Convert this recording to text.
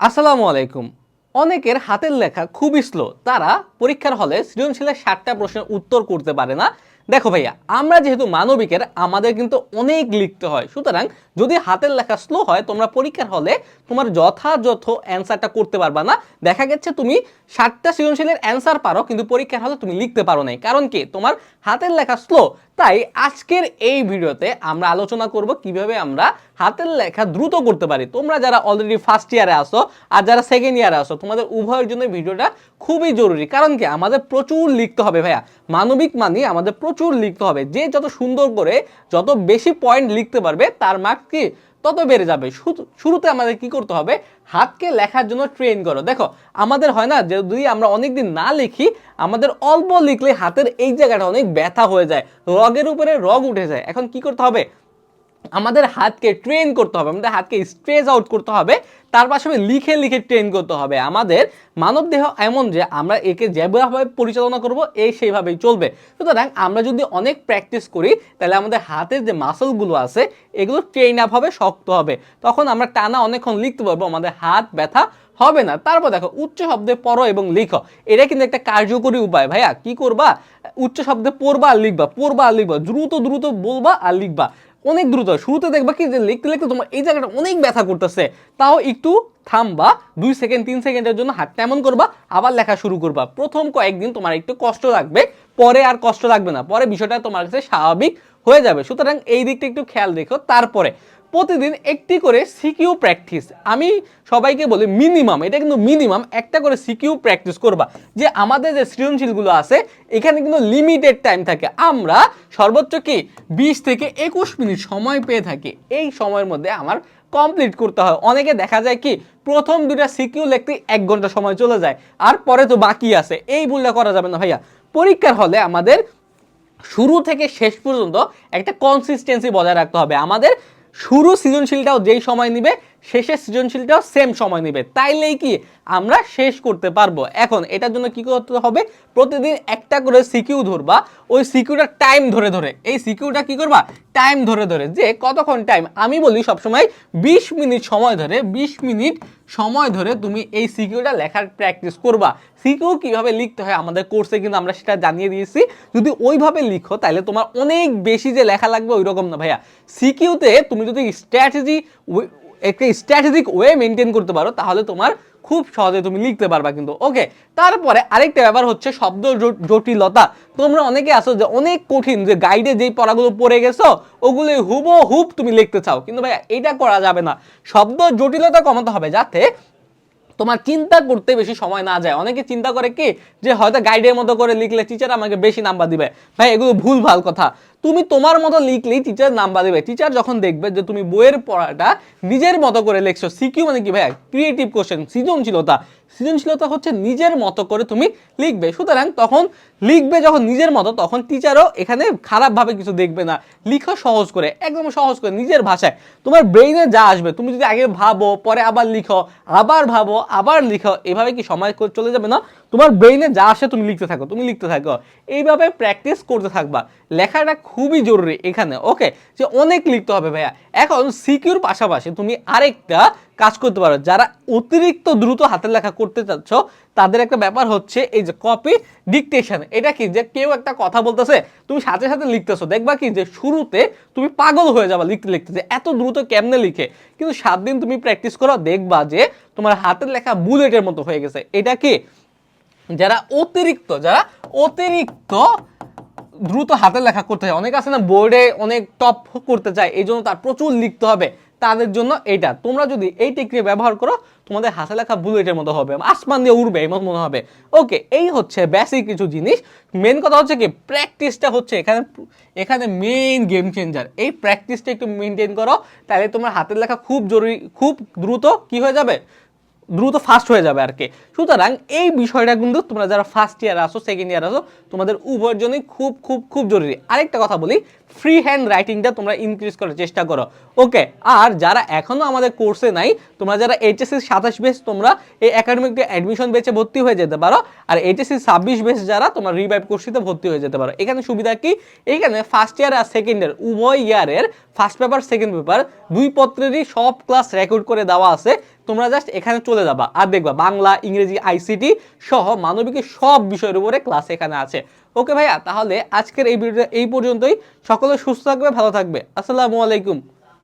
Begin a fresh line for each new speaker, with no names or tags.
আসসালামু আলাইকুম। অনেকের হাতের লেখা খুবই স্লো তারা পরীক্ষার হলে সৃজনশীলের ষাটটা প্রশ্নের উত্তর করতে পারে না। দেখো ভাইয়া, আমরা যেহেতু মানবিকের, আমাদের কিন্তু অনেক লিখতে হয়। সুতরাং যদি হাতের লেখা স্লো হয়, তোমরা পরীক্ষার হলে তোমার যথাযথ অ্যান্সারটা করতে পারবা না। দেখা গেছে তুমি ষাটটা সৃজনশীলের অ্যান্সার পারো, কিন্তু পরীক্ষার হলে তুমি লিখতে পারো নাই। কারণ কি? তোমার হাতের লেখা স্লো তাই আজকের এই ভিডিওতে আমরা আলোচনা করব কীভাবে আমরা হাতের লেখা দ্রুত করতে পারি। তোমরা যারা অলরেডি ফার্স্ট ইয়ারে আসো আর যারা সেকেন্ড ইয়ারে আসো তোমাদের উভয়ের জন্য ভিডিওটা খুবই জরুরি। কারণ কি? আমাদের প্রচুর লিখতে হবে ভাইয়া। মানবিক মানি আমাদের প্রচুর লিখতে হবে। যে যত সুন্দর করে, যত বেশি পয়েন্ট লিখতে পারবে, তার মার্ক কি? তত বেড়ে যাবে। শুরু- শুরুতে আমাদের কি করতে হবে? হাতকে লেখার জন্য ট্রেন করো। দেখো, আমাদের হয় না যদি আমরা অনেক দিন না লিখি, আমাদের অল্প লিখলে হাতের এই জায়গাটা অনেক ব্যথা হয়ে যায়। রগের উপরে রগ উঠে যায়। এখন কি করতে হবে? আমাদের হাতকে ট্রেন করতে হবে, আমাদের হাতকে স্ট্রেচ আউট করতে হবে, তার পাশাপাশি লিখে লিখে ট্রেন করতে হবে। আমাদের মানব দেহ এমন যে আমরা একে যেভাবে পরিচালনা করব এই সেইভাবেই চলবে। সুতরাং আমরা যদি অনেক প্র্যাকটিস করি, তাহলে আমাদের হাতের যে মাসলগুলো আছে, এগুলো ট্রেন আপ হবে, শক্ত হবে। তখন আমরা টানা অনেকক্ষণ লিখতে পারব, আমাদের হাত ব্যথা হবে না। তারপর দেখো, উচ্চ শব্দে পড়ো এবং লিখো। এটা কিন্তু একটা কার্যকরী উপায়। ভাইয়া, কি করবা? উচ্চ শব্দে পড়বা আর লিখবা, পড়বা আর লিখবা। দ্রুত দ্রুত বলবা আর লিখবা। অনেক দ্রুত। শুরুতে দেখবা কি যে লিখতে লিখতে তোমার এই জায়গাটা অনেক ব্যথা করতেছে। তাও একটু থামবা, দুই সেকেন্ড, তিন সেকেন্ডের জন্য হাতটা এমন করবা, আবার লেখা শুরু করবা। প্রথম কয়েকদিন তোমার একটু কষ্ট লাগবে, পরে আর কষ্ট লাগবে না। পরে বিষয়টা তোমার কাছে স্বাভাবিক হয়ে যাবে। সুতরাং এই দিকটা একটু খেয়াল দেখো তারপরে প্রতিদিন একটি করে সিকিউ প্র্যাকটিস আমি সবাইকে বলি মিনিমাম এটা কিন্তু মিনিমাম একটা করে সিকিউ প্র্যাকটিস করবা। যে আমাদের যে সৃজনশীলগুলো আছে, এখানে কিন্তু লিমিটেড টাইম থাকে। আমরা সর্বোচ্চ কি, বিশ থেকে একুশ মিনিট সময় পেয়ে থাকি। এই সময়ের মধ্যে আমার কমপ্লিট করতে হয়। অনেকে দেখা যায় কি, প্রথম দুটা সিকিউ লিখতে এক ঘণ্টা সময় চলে যায়, আর পরে তো বাকি আছে। এই ভুলটা করা যাবে না ভাইয়া। পরীক্ষার হলে আমাদের শুরু থেকে শেষ পর্যন্ত একটা কনসিস্টেন্সি বজায় রাখতে হবে। আমাদের শুরু সৃজনশীলটাও যেই সময় নিবে শেষের সৃজনশীলটাও সেম সময় নেবে। তাইলেই কি আমরা শেষ করতে পারব। এখন এটার জন্য কি করতে হবে? প্রতিদিন একটা করে সিকিউ ধরবা। ওই সিকিউটা টাইম ধরে ধরে। এই সিকিউটা কি করবা? টাইম ধরে ধরে। যে কতক্ষণ টাইম আমি বলি সবসময় বিশ মিনিট সময় ধরে, বিশ মিনিট সময় ধরে তুমি এই সিকিউটা লেখার প্র্যাকটিস করবা। সিকিউ কীভাবে লিখতে হয় আমাদের কোর্সে কিন্তু আমরা সেটা জানিয়ে দিয়েছি। যদি ওইভাবে লিখো তাহলে তোমার অনেক বেশি যে লেখা লাগবে ওই রকম না ভাইয়া। সিকিউতে তুমি যদি স্ট্র্যাটেজি একটা স্ট্র্যাটেজিক ওয়ে মেনটেন করতে পারো, তাহলে তোমার খুব সহজে তুমি লিখতে পারবা কিন্তু। ওকে তারপরে আরেকটা ব্যাপার হচ্ছে শব্দ জটিলতা। তোমরা অনেকে আসো যে অনেক কঠিন যে গাইডে যেই পড়াগুলো পড়ে গেছো, ওগুলো হুবো হুব তুমি লিখতে চাও। কিন্তু ভাই এটা করা যাবে না। শব্দ জটিলতা কমাতে হবে যাতে তোমার চিন্তা করতে বেশি সময় না যায়। অনেকে চিন্তা করে কি, যে হয়তো গাইডের মতো করে লিখলে টিচার আমাকে বেশি নাম্বার দিবে। ভাই, এগুলো ভুল, ভালো কথা। তুমি তোমার মতো লিখলেই টিচার নাম্বার দেবে। টিচার যখন দেখবে যে তুমি বইয়ের পড়াটা নিজের মতো করে লিখছো সিকিউ মানে কি ভাই ক্রিয়েটিভ কোশ্চেন সৃজনশীলতা। সৃজনশীলতা হচ্ছে নিজের মতো করে তুমি লিখবে। সুতরাং তখন লিখবে যখন নিজের মতো, তখন টিচারও এখানে খারাপভাবে কিছু দেখবে না। লিখো সহজ করে, একদম সহজ করে, নিজের ভাষায়। তোমার ব্রেইনে যা আসবে, তুমি যদি আগে ভাবো, পরে আবার লিখো, আবার ভাবো, আবার লিখো, এভাবে কি সময় চলে যাবে না? তোমার ব্রেইনে যা আসে তুমি লিখতে থাকো, তুমি লিখতে থাকো। এইভাবে প্র্যাকটিস করতে থাকবা। লেখাটা খুবই জরুরি এখানে ওকে যে অনেক লিখতে হবে ভাইয়া। এখন সিকিউর পাশাপাশি তুমি আরেকটা কাজ করতে পারো। যারা অতিরিক্ত দ্রুত হাতের লেখা করতে চাচ্ছ, তাদের একটা ব্যাপার হচ্ছে এই যে কপি ডিকটেশন এটা কি যে কেউ একটা কথা বলতেছে, তুমি সাথে সাথে লিখতেছো। দেখবা কি যে শুরুতে তুমি পাগল হয়ে যাবা লিখতে লিখতে যে এত দ্রুত কেমনে লিখে? কিন্তু সাত দিন তুমি প্র্যাকটিস করো, দেখবা যে তোমার হাতের লেখা বুলেটের মতো হয়ে গেছে। এটা কি? যারা অতিরিক্ত যারা অতিরিক্ত দ্রুত হাতের লেখা করতে চায়, অনেক আছে না বোর্ডে অনেক টপ করতে চায়, এই জন্য তার প্রচুর লিখতে হবে, তাদের জন্য এইটা। তোমরা যদি এই টেকনিক ব্যবহার করো, তোমাদের হাতে লেখা বুলেটের মতো হবে, আসমান দিয়ে উড়বে, এমন মনে হবে। ওকে এই হচ্ছে বেসিক কিছু জিনিস। মেন কথা হচ্ছে কি প্র্যাকটিসটা হচ্ছে এখানে এখানে মেইন গেম চেঞ্জার এই প্র্যাকটিসটা একটু মেনটেন করো, তাহলে তোমার হাতের লেখা খুব জরুরি, খুব দ্রুত কি হয়ে যাবে? দ্রুত ফাস্ট হয়ে যাবে আর কি। সুতরাং এই বিষয়টা কিন্তু তোমরা যারা ফার্স্ট ইয়ার আসো সেকেন্ড ইয়ার আসো তোমাদের উভয়ের জন্যই খুব খুব খুব জরুরি। আরেকটা কথা বলি ফ্রি হ্যান্ড রাইটিংটা তোমরা ইনক্রিজ করার চেষ্টা করো। ওকে আর যারা এখনও আমাদের কোর্সে নাই, তোমরা যারা এইচএসসি সাতাশ বেস তোমরা এই একাডেমিক অ্যাডমিশন বেচে ভর্তি হয়ে যেতে পারো। আর এইচএসসি ছাব্বিশ বেস যারা, তোমরা রিভাইভ কোর্সিতে ভর্তি হয়ে যেতে পারো। এখানে সুবিধা কি? এখানে ফার্স্ট ইয়ার আর সেকেন্ড ইয়ার উভয় ইয়ারের ফার্স্ট পেপার সেকেন্ড পেপার দুই পত্রেরই সব ক্লাস রেকর্ড করে দেওয়া আছে। তোমরা জাস্ট এখানে চলে যাবা আর দেখবা বাংলা, ইংরেজি আইসিটি সহ মানবিকের সব বিষয়ের উপরে ক্লাস এখানে আছে। ওকে ভাইয়া, তাহলে আজকের এই ভিডিও এই পর্যন্তই। সকলে সুস্থ থাকবে, ভালো থাকবে। আসসালামু আলাইকুম।